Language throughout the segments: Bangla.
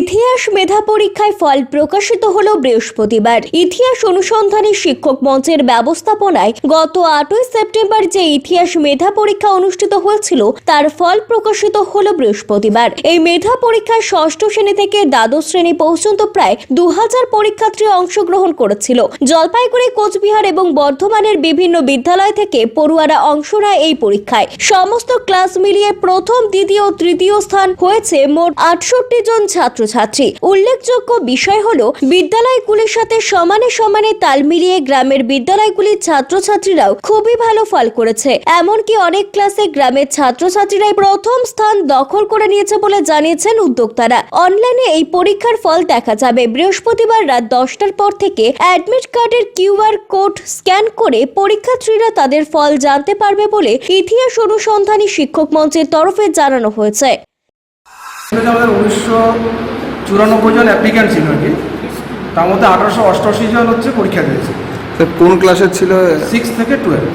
ইতিহাস মেধা পরীক্ষায় ফল প্রকাশিত হলো বৃহস্পতিবার। ইতিহাস অনুসন্ধানী শিক্ষক মঞ্চের ব্যবস্থাপনায় গত আটই সেপ্টেম্বর যে ইতিহাস মেধা পরীক্ষা অনুষ্ঠিত হয়েছিল, তার ফল প্রকাশিত হলো বৃহস্পতিবার। এই মেধা পরীক্ষায় ষষ্ঠ শ্রেণি থেকে দ্বাদশ শ্রেণি পর্যন্ত প্রায় দু হাজার পরীক্ষার্থী অংশগ্রহণ করেছিল। জলপাইগুড়ি, কোচবিহার এবং বর্ধমানের বিভিন্ন বিদ্যালয় থেকে পড়ুয়ারা অংশ নেয় এই পরীক্ষায়। সমস্ত ক্লাস মিলিয়ে প্রথম, দ্বিতীয় তৃতীয় স্থান হয়েছে মোট আটষট্টি জন ছাত্রছাত্রী উল্লেখযোগ্য বিষয় হলো, বিদ্যালয়গুলির সাথে সমানে সমানে তাল মিলিয়ে গ্রামের বিদ্যালয়গুলির ছাত্রছাত্রীরাও খুবই ভালো ফল করেছে। এমনকি অনেক ক্লাসে গ্রামের ছাত্রছাত্রীরাই প্রথম স্থান দখল করে নিয়েছে বলে জানিয়েছেন উদ্যোক্তারা। অনলাইনে এই পরীক্ষার ফল দেখা যাবে। বৃহস্পতিবার রাত দশটার পর থেকে অ্যাডমিট কার্ডের কিউআর কোড স্ক্যান করে পরীক্ষার্থীরা তাদের ফল জানতে পারবে বলে ইতিহাস অনুসন্ধানী শিক্ষক মঞ্চের তরফে জানানো হয়েছে। উনিশশো চুরানব্বই জন অ্যাপ্লিক্যান্ট ছিল আর কি তার মধ্যে আঠারোশো অষ্টআশি জন হচ্ছে পরীক্ষা দিয়েছে। তো কোন ক্লাসের ছিল? সিক্স থেকে টুয়েলভ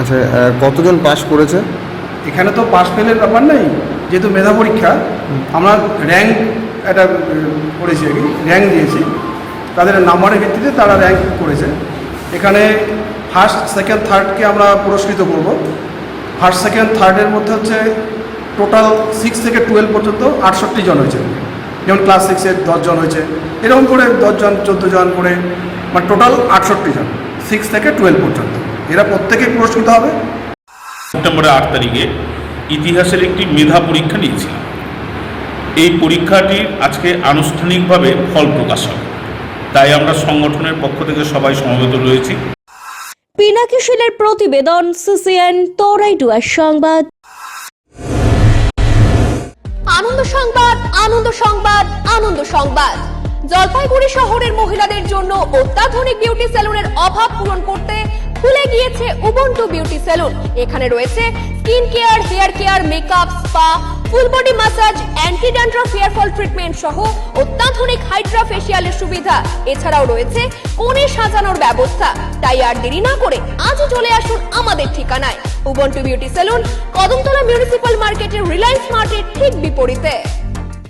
আচ্ছা আহ, কতজন পাস করেছে? এখানে তো পাস ফেলের ব্যাপার নেই যেহেতু মেধা পরীক্ষা আমরা র্যাঙ্ক একটা উম, করেছি আর কি র্যাঙ্ক দিয়েছি। তাদের নাম্বারের ভিত্তিতে তারা র্যাঙ্ক করেছে। এখানে ফার্স্ট সেকেন্ড থার্ডকে আমরা পুরস্কৃত করব। ফার্স্ট সেকেন্ড থার্ডের মধ্যে হচ্ছে টোটাল সিক্স থেকে টুয়েলভ পর্যন্ত আটষট্টি জন হয়েছে। যেমন ক্লাস সিক্সের দশজন হয়েছে এরকম করে দশজন চোদ্দ জন করে মানে টোটাল আটষট্টি জন সিক্স থেকে টুয়েলভ পর্যন্ত। এরা প্রত্যেকেই পুরস্কৃত হবে। সেপ্টেম্বরের আট তারিখে ইতিহাসের একটি মেধা পরীক্ষা নিয়েছিলাম। এই পরীক্ষাটির আজকে আনুষ্ঠানিকভাবে ফল প্রকাশ হবে। তাই আমরা সংগঠনের পক্ষ থেকে সবাই সমবেত রয়েছি। পিনাকি শিলের প্রতিবেদন সিসিএন তোরাইডুয়ার সংবাদ। সংবাদ, আনন্দ সংবাদ আনন্দ সংবাদ। জলপাইগুড়ি শহরের মহিলাদের জন্য অত্যাধুনিক বিউটি সেলুনের অভাব পূরণ করতে খুলে গিয়েছে উবন্টু বিউটি সেলুন। এখানে রয়েছে skin care, hair care, makeup, spa full body massage anti dandruff hair fall treatment সহ অত্যাধুনিক হাইড্রা ফেসিয়ালের সুবিধা। এছাড়াও রয়েছে কোণে সাজানোর ব্যবস্থা। তাই আর দেরি না করে আজই চলে আসুন আমাদের ঠিকানায়। Ubuntu beauty salon, Kadamtala municipal মার্কেটের রিলায়েন্স মার্কেট ঠিক বিপরীতে।